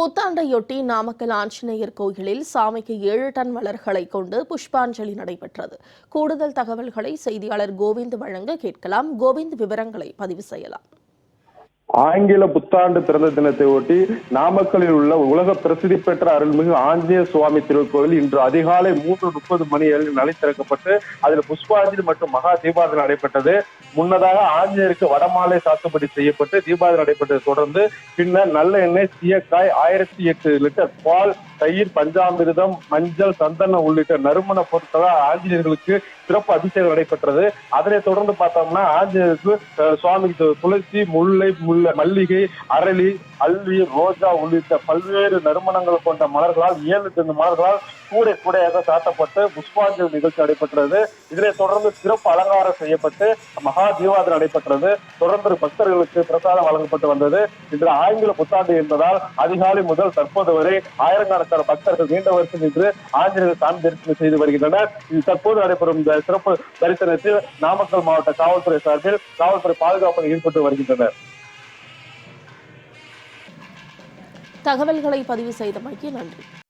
புத்தாண்டையொட்டி நாமக்கல் ஆஞ்சநேயர் கோயிலில் சாமிக்கு ஏழு டன் மலர்களை கொண்டு புஷ்பாஞ்சலி நடைபெற்றது. கூடுதல் தகவல்களை செய்தியாளர் கோவிந்த் வழங்க கேட்கலாம். கோவிந்த் விவரங்களை பதிவு செய்யலாம். ஆங்கில புத்தாண்டு பிறந்த தினத்தை ஒட்டி நாமக்கலில் உள்ள உலக பிரசித்தி பெற்ற அருள்மிகு ஆஞ்சநேய சுவாமி திருக்கோவில் இன்று அதிகாலை மூன்று முப்பது மணி அளவில் நடை திறக்கப்பட்டு அதில் புஷ்பாஞ்சலி மற்றும் மகா தீபாரதி நடைபெற்றது. முன்னதாக ஆஞ்சநேயருக்கு வடமாலை சாத்துப்படி செய்யப்பட்டு தீபாவளி நடைபெற்றதை. தொடர்ந்து பின்னர் நல்ல எண்ணெய் சீயக்காய் ஆயிரத்தி எட்டு லிட்டர் பால் தயிர் பஞ்சாமிர்தம் மஞ்சள் சந்தனம் உள்ளிட்ட நறுமண பொருட்களால் ஆஞ்சநேயர்களுக்கு சிறப்பு அபிஷேகம் நடைபெற்றது. அதனை தொடர்ந்து பார்த்தோம்னா ஆஞ்சநேயருக்கு சுவாமி சுவாமிக்கு துளசி முல்லை முல்லை மல்லிகை அரளி அல்வி ரோஜா உள்ளிட்ட பல்வேறு நறுமணங்கள் கொண்ட மலர்களால் ஏழு மலர்களால் கூடை கூடையாக சாத்தப்பட்டு புஷ்பாஞ்சலி நிகழ்ச்சி நடைபெற்றது. இதனைத் தொடர்ந்து சிறப்பு அலங்காரம் செய்யப்பட்டு மகா தீபாவளி நடைபெற்றது. தொடர்ந்து பக்தர்களுக்கு பிரசாதம் வழங்கப்பட்டு வந்தது. இன்று ஆங்கில புத்தாண்டு என்பதால் அதிகாலை முதல் தற்போது வரை ஆயிரக்கணக்கான பக்தர்கள் நீண்ட வரிசை நின்று ஆஞ்சநேயர் சாமி தரிசனம் செய்து வருகின்றனர். இது தற்போது நடைபெறும் இந்த சிறப்பு தரிசனத்தில் நாமக்கல் மாவட்ட காவல்துறை சார்பில் காவல்துறை பாதுகாப்பில் ஈடுபட்டு வருகின்றனர். தகவல்களை பதிவு செய்தமைக்கு நன்றி.